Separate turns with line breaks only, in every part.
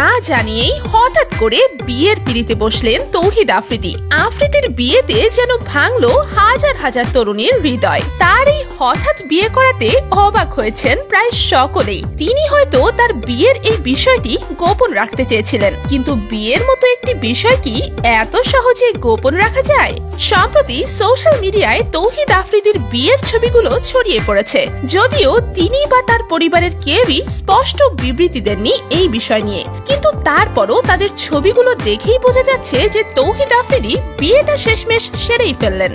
Instagram জানিয়েই হঠাৎ করে বিয়ের পিড়িতে বসলেন তৌহিদ আফ্রিদি। আফ্রিদির বিয়েতে যেন ভাঙলো হাজার হাজার তরুণীর হৃদয়। তার এই হঠাৎ বিয়ে করাতে অবাক হয়েছেন প্রায় সকলেই। তিনি হয়তো তার বিয়ের এই বিষয়টি গোপন রাখতে চেয়েছিলেন। কিন্তু বিয়ের মতো একটি বিষয় কি এত সহজে গোপন রাখা যায়? সম্প্রতি সোশ্যাল মিডিয়ায় তৌহিদ আফ্রিদির বিয়ের ছবিগুলো ছড়িয়ে পড়েছে। যদিও তিনি বা তার পরিবারের কেউই স্পষ্ট বিবৃতি দেননি এই বিষয় নিয়ে। কিন্তু তারপরও তাদের ছবিগুলো দেখেই বোঝা যাচ্ছে যে তৌহিদ আফ্রিদি বিয়েটা শেষমেশ সেরেই ফেললেন।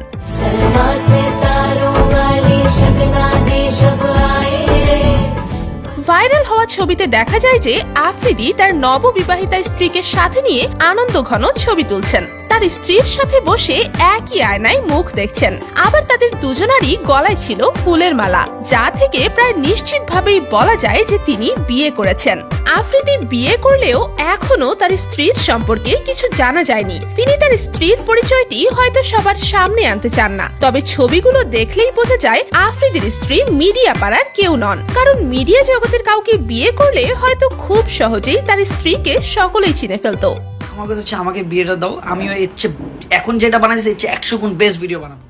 ভাইরাল হওয়া ছবিতে দেখা যায় যে আফ্রিদি তার নববিবাহিতা স্ত্রীকে সাথে নিয়ে আনন্দ ঘন ছবি তুলছেন। তার স্ত্রীর সাথে বসে একই আয়নায় মুখ দেখছেন। আবার তাদের দুজনারই গলায় ছিল ফুলের মালা, যা থেকে প্রায় নিশ্চিতভাবেই বলা যায় যে তিনি বিয়ে করেছেন। আফ্রিদি বিয়ে করলেও এখনও তার স্ত্রীর সম্পর্কে কিছু জানা যায়নি। তিনি তার স্ত্রীর পরিচয়টি হয়তো সবার সামনে আনতে চান না। তবে ছবিগুলো দেখলেই বোঝা যায়, আফ্রিদির স্ত্রী মিডিয়া পাড়ার কেউ নন। কারণ মিডিয়া জগতের কাউকে বিয়ে করলে হয়তো খুব সহজেই তার স্ত্রীকে সকলেই চিনে ফেলতো।
আমার কথা হচ্ছে আমাকে বিয়েটা দাও, আমিও এর চেয়ে, এখন যেটা বানাচ্ছি এর চেয়ে একশো গুণ বেস্ট ভিডিও বানাবো।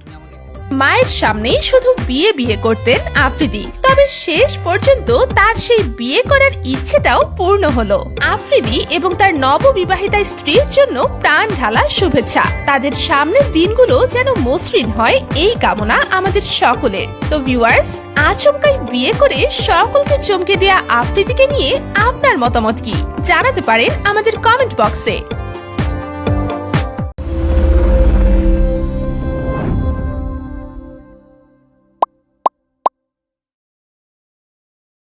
মায়ের সামনেই শুধু বিয়ে বিয়ে করতেন আফ্রিদি। তবে শেষ পর্যন্ত তার সেই বিয়ে করার ইচ্ছেটাও পূর্ণ হলো। আফ্রিদি এবং তার নববিবাহিতা স্ত্রীর জন্য প্রাণ ঢালা শুভেচ্ছা। তাদের সামনের দিনগুলো যেন মসৃণ হয় এই কামনা আমাদের সকলের। তো ভিউয়ার্স আচমকাই বিয়ে করে সকলকে চমকে দেয়া আফ্রিদিকে নিয়ে আপনার মতামত কি? জানাতে পারেন আমাদের কমেন্ট বক্সে